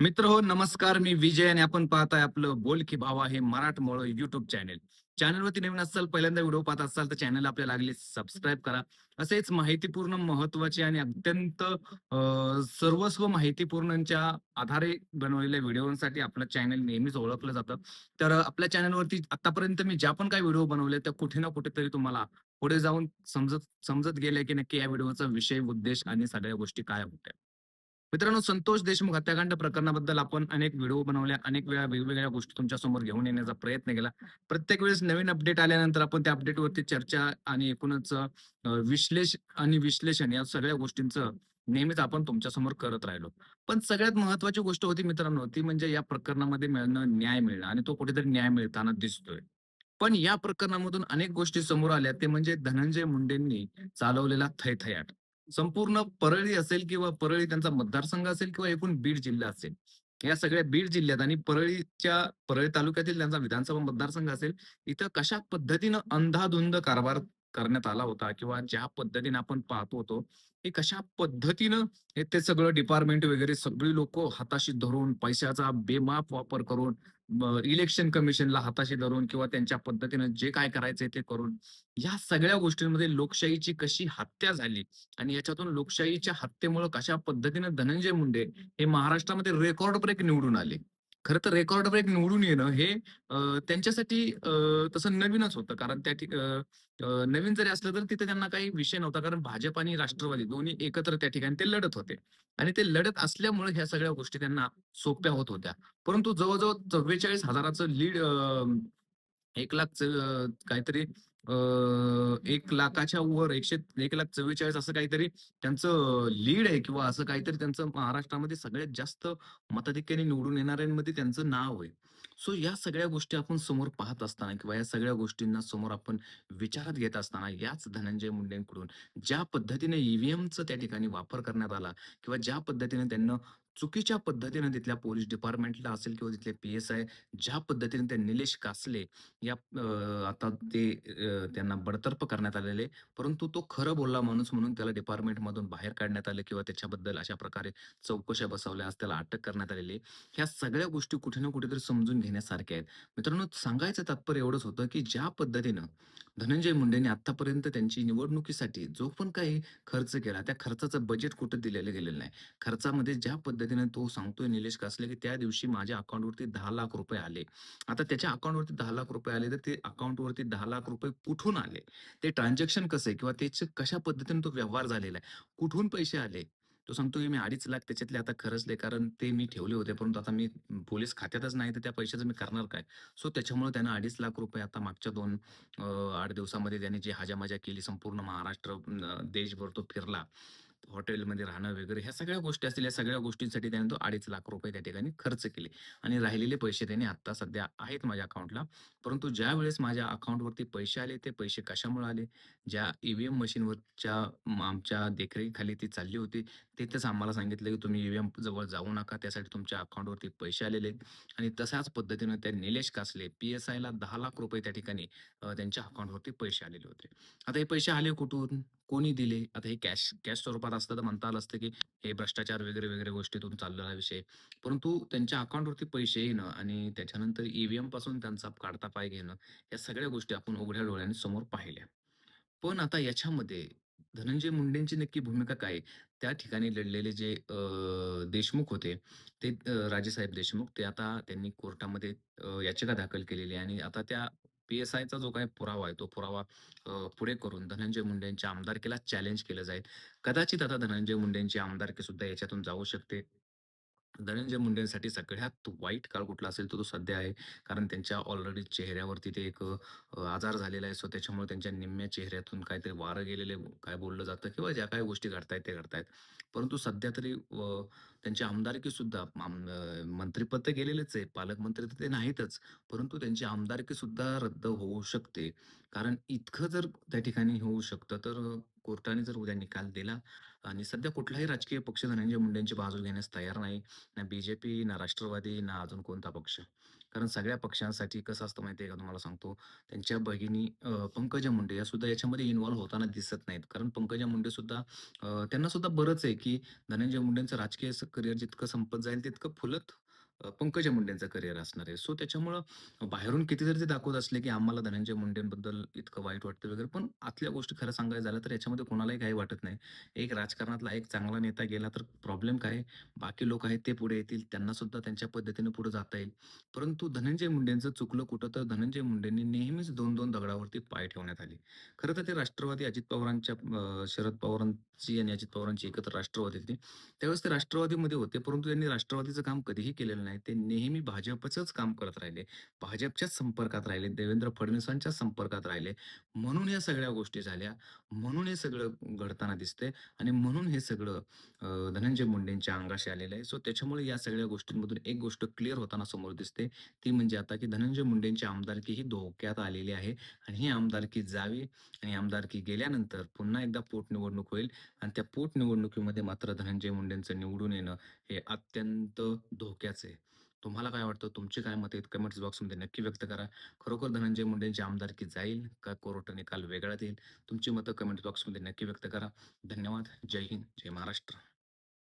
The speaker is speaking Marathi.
मित्र हो नमस्कार मी विजय आणि आपण पाहताय आपलं बोल की भावा हे मराठमोळ युट्यूब चॅनेल चॅनलवरती नवीन असाल पहिल्यांदा व्हिडिओ पाहत असाल तर चॅनल आपल्या लागले सबस्क्राईब करा. असेच माहितीपूर्ण महत्त्वाचे आणि अत्यंत सर्वस्व माहितीपूर्णच्या आधारे बनवलेल्या व्हिडिओसाठी आपलं चॅनल नेहमीच ओळखलं जातं. तर आपल्या चॅनलवरती आतापर्यंत मी ज्या पण काही व्हिडिओ बनवले त्या कुठे ना कुठेतरी तुम्हाला पुढे जाऊन समजत समजत गेले की नक्की या व्हिडिओचा विषय उद्देश आणि सगळ्या गोष्टी काय होत्या. मित्रांनो संतोष देशमुख हत्याकांड प्रकरणाबद्दल आपण अनेक व्हिडिओ बनवल्या अनेक वेळा वेगवेगळ्या गोष्टी तुमच्यासमोर घेऊन येण्याचा प्रयत्न केला. प्रत्येक वेळेस नवीन अपडेट आल्यानंतर आपण त्या अपडेटवरती चर्चा आणि एकूणच विश्लेषण आणि विश्लेषण या सगळ्या गोष्टींचं नेहमीच आपण तुमच्यासमोर करत राहिलो. पण सगळ्यात महत्वाची गोष्ट होती मित्रांनो ती म्हणजे या प्रकरणामध्ये मिळणं न्याय मिळणं आणि तो कुठेतरी न्याय मिळताना दिसतोय. पण या प्रकरणामधून अनेक गोष्टी समोर आल्या ते म्हणजे धनंजय मुंडेंनी चालवलेला थैथयाट. संपूर्ण परळी असेल किंवा परळी त्यांचा मतदारसंघ असेल किंवा एकूण बीड जिल्हा असेल. या सगळ्या बीड जिल्ह्यात आणि परळीच्या परळी तालुक्यातील त्यांचा विधानसभा मतदारसंघ असेल इथं कशा पद्धतीनं अंधाधुंद कारभार करण्यात आला होता किंवा ज्या पद्धतीने आपण पाहतो होतो की कशा पद्धतीनं हे ते सगळं डिपार्टमेंट वगैरे सगळी लोक हाताशी धरून पैशाचा बेमाप वापर करून इलेक्शन कमिशनला हाताशी धरून किंवा त्यांच्या पद्धतीनं जे काय करायचंय ते करून या सगळ्या गोष्टींमध्ये लोकशाहीची कशी हत्या झाली आणि याच्यातून लोकशाहीच्या हत्येमुळे कशा पद्धतीने धनंजय मुंडे हे महाराष्ट्रामध्ये रेकॉर्ड ब्रेक निवडून आले? खरं तर रेकॉर्ड ब्रेक निवडून येणं हे त्यांच्यासाठी तसं नवीनच होतं. कारण त्या ठिक- नवीन जरी असलं तर तिथे त्यांना काही विषय नव्हता. कारण भाजप आणि राष्ट्रवादी दोन्ही एकत्र त्या ठिकाणी ते लढत होते. आणि ते लढत असल्यामुळे ह्या सगळ्या गोष्टी त्यांना सोप्या होत होत्या. परंतु जवळजवळ चव्वेचाळीस हजाराचं लीड एक लाख काहीतरी एक लाखाच्या वर एकशे एक लाख चव्वेचाळीस असं काहीतरी त्यांचं लीड आहे किंवा असं काहीतरी त्यांचं महाराष्ट्रामध्ये सगळ्यात जास्त मताधिक्याने निवडून येणाऱ्यांमध्ये त्यांचं नाव आहे. सो या सगळ्या गोष्टी आपण समोर पाहत असताना किंवा या सगळ्या गोष्टींना समोर आपण विचारात घेत असताना याच धनंजय मुंडेंकडून ज्या पद्धतीने ईव्हीएमचा त्या ठिकाणी वापर करण्यात आला किंवा ज्या पद्धतीने त्यांना चुकीच्या पद्धतीने तिथल्या पोलीस डिपार्टमेंटला असेल किंवा तिथले पी एस आय ज्या पद्धतीने ते निलेश कासले या आता ते त्यांना बडतर्फ करण्यात आलेले. परंतु तो खरं बोलला माणूस म्हणून त्याला डिपार्टमेंटमधून बाहेर काढण्यात आले किंवा त्याच्याबद्दल अशा प्रकारे चौकशा बसवल्या आज त्याला अटक करण्यात आलेली ह्या सगळ्या गोष्टी कुठे ना कुठेतरी समजून घेण्यासारख्या आहेत. मित्रांनो सांगायचं तात्पर्य एवढंच होतं की ज्या पद्धतीनं धनंजय मुंडेंनी आतापर्यंत त्यांची निवडणुकीसाठी जो पण काही खर्च केला त्या खर्चाचं बजेट कुठं दिलेलं गेलेलं नाही. खर्चामध्ये ज्या पद्धतीने तो सांगतोय निलेश कासले की त्या दिवशी माझ्या अकाउंटवरती दहा लाख रुपये आले. आता त्याच्या अकाउंटवरती दहा लाख रुपये आले तर ते अकाउंटवरती दहा लाख रुपये कुठून आले? ते ट्रान्झॅक्शन कसं आहे? किंवा त्याचे कशा पद्धतीने तो व्यवहार झालेला आहे? कुठून पैसे आले? तो सांगतो की मी अडीच लाख त्याच्यातले आता खरचले कारण ते मी ठेवले होते. परंतु आता मी पोलीस खात्यातच नाही तर त्या पैशाचं मी करणार काय? सो त्याच्यामुळे त्यानं अडीच लाख रुपये आता मागच्या दोन आठ दिवसामध्ये त्याने जी हाजामाजा केली संपूर्ण महाराष्ट्र देशभर तो फिरला. हॉटेलमध्ये राहणं वगैरे ह्या सगळ्या गोष्टी असतील या सगळ्या गोष्टींसाठी त्याने तो अडीच लाख रुपये त्या ठिकाणी खर्च केले. आणि राहिलेले पैसे त्याने आता सध्या आहेत माझ्या अकाउंटला. परंतु ज्या वेळेस माझ्या अकाउंटवरती पैसे आले ते पैसे कशामुळे आले? ज्या ईव्हीएम मशीनवरच्या आमच्या देखरेखीखाली ती चालली होती तिथेच आम्हाला सांगितलं की तुम्ही ईव्हीएम जवळ जाऊ नका त्यासाठी तुमच्या अकाउंटवरती पैसे आलेले आहेत. आणि तशाच पद्धतीनं त्या निलेश कासले पी एस आयला दहा लाख रुपये त्या ठिकाणी त्यांच्या अकाउंटवरती पैसे आलेले होते. आता हे पैसे आले कुठून? कोणी दिले? आता हे कॅश कॅश स्वरूपात असतं तर म्हणता आलं असतं की हे भ्रष्टाचार वगैरे वगैरे गोष्टीतून चाललेला विषय. परंतु त्यांच्या अकाउंटवरती पैसे येणं आणि त्याच्यानंतर ईव्हीएमपासून त्यांचा काढता पाय घेणं या सगळ्या गोष्टी आपण उघड्या डोळ्याने समोर पाहिल्या. पण आता याच्यामध्ये धनंजय मुंडेंची नक्की भूमिका काय त्या ठिकाणी लढलेले जे देशमुख होते ते राजेसाहेब देशमुख ते आता त्यांनी कोर्टामध्ये याचिका दाखल केलेली आहे आणि आता त्या पी एस आयचा जो काही पुरावा आहे तो पुरावा पुढे करून धनंजय मुंडेंच्या आमदारकीला चॅलेंज केलं जाईल. कदाचित आता धनंजय मुंडेंची आमदारकी सुद्धा याच्यातून जाऊ शकते. धनंजय मुंडेंसाठी सगळ्यात वाईट काळ कुठला असेल तर तो सध्या आहे. कारण त्यांच्या ऑलरेडी चेहऱ्यावरती ते एक आजार झालेला आहे. सो त्याच्यामुळे त्यांच्या निम्म्या चेहऱ्यातून काहीतरी वारं गेलेले काय बोललं जातं किंवा ज्या काही गोष्टी घडतायत ते घडतायत. परंतु सध्या तरी त्यांची आमदारकी सुद्धा मंत्रिपद तर गेलेलेच आहे पालकमंत्री तर ते नाहीतच परंतु त्यांची आमदारकी सुद्धा रद्द होऊ शकते. कारण इतकं जर त्या ठिकाणी होऊ शकतं तर कोर्टाने जर उद्या निकाल दिला आणि सध्या कुठलाही राजकीय पक्ष धनंजय मुंडेंची बाजू घेण्यास तयार नाही ना बीजेपी ना राष्ट्रवादी ना अजून कोणता पक्ष. कारण सगळ्या पक्षांसाठी कसं असतं माहिती आहे का तुम्हाला सांगतो, त्यांच्या भगिनी पंकजा मुंडे या सुद्धा याच्यामध्ये इन्व्हॉल्व होताना दिसत नाहीत. कारण पंकजा मुंडे सुद्धा त्यांना सुद्धा बरंच आहे, की धनंजय मुंडेंचं राजकीय असं करिअर जितकं संपत जाईल तितकं फुलत अ, पंकजा मुंडेंचं करिअर असणार आहे. सो त्याच्यामुळं बाहेरून किती जरी ते दाखवत असले, की आम्हाला धनंजय मुंडेंबद्दल इतकं वाईट वाटतं वगैरे, पण आतल्या गोष्टी खरं सांगायचं झालं तर याच्यामध्ये कोणालाही काही वाटत नाही. एक राजकारणातला एक चांगला नेता गेला तर प्रॉब्लेम काय आहे, बाकी लोक आहेत ते पुढे येतील. त्यांना सुद्धा त्यांच्या पद्धतीने पुढे जाता येईल. परंतु धनंजय मुंडेंचं चुकलं कुठं तर धनंजय मुंडेंनी नेहमीच 2-2 दगडावरती पाय ठेवण्यात आले. खरं तर ते राष्ट्रवादी अजित पवारांच्या अ, शरद पवारांची आणि अजित पवारांची एकत्र राष्ट्रवादी होती. त्यावेळेस ते राष्ट्रवादीमध्ये होते, परंतु त्यांनी राष्ट्रवादीचं काम कधीही केलेलं नाही. ते नेहमी भाजपचंच काम करत राहिले. भाजपच्याच संपर्कात राहिले. देवेंद्र फडणवीसांच्या संपर्कात राहिले. म्हणून या सगळ्या गोष्टी झाल्या. म्हणून हे सगळं घडताना दिसते आणि म्हणून हे सगळं धनंजय मुंडेंच्या अंगाशी आलेलं आहे. सो त्याच्यामुळे या सगळ्या गोष्टींमधून एक गोष्ट क्लिअर होताना समोर दिसते. ती म्हणजे आता की धनंजय मुंडेंची आमदारकी ही धोक्यात आलेली आहे आणि ही आमदारकी जावी आणि आमदारकी गेल्यानंतर पुन्हा एकदा पोटनिवडणूक होईल आणि त्या पोटनिवडणुकीमध्ये मात्र धनंजय मुंडेंचं निवडून येणं हे अत्यंत धोक्याचे तुम्हाला काय वाटतं? तुमची काय मते आहेत? कमेंट्स बॉक्समध्ये नक्की व्यक्त करा. खरोखर धनंजय मुंडेंची आमदारकी जाईल का कोर्ट निकाल वेगळा देईल? तुमची मतं कमेंट बॉक्समध्ये नक्की व्यक्त करा. धन्यवाद. जय हिंद. जय महाराष्ट्र.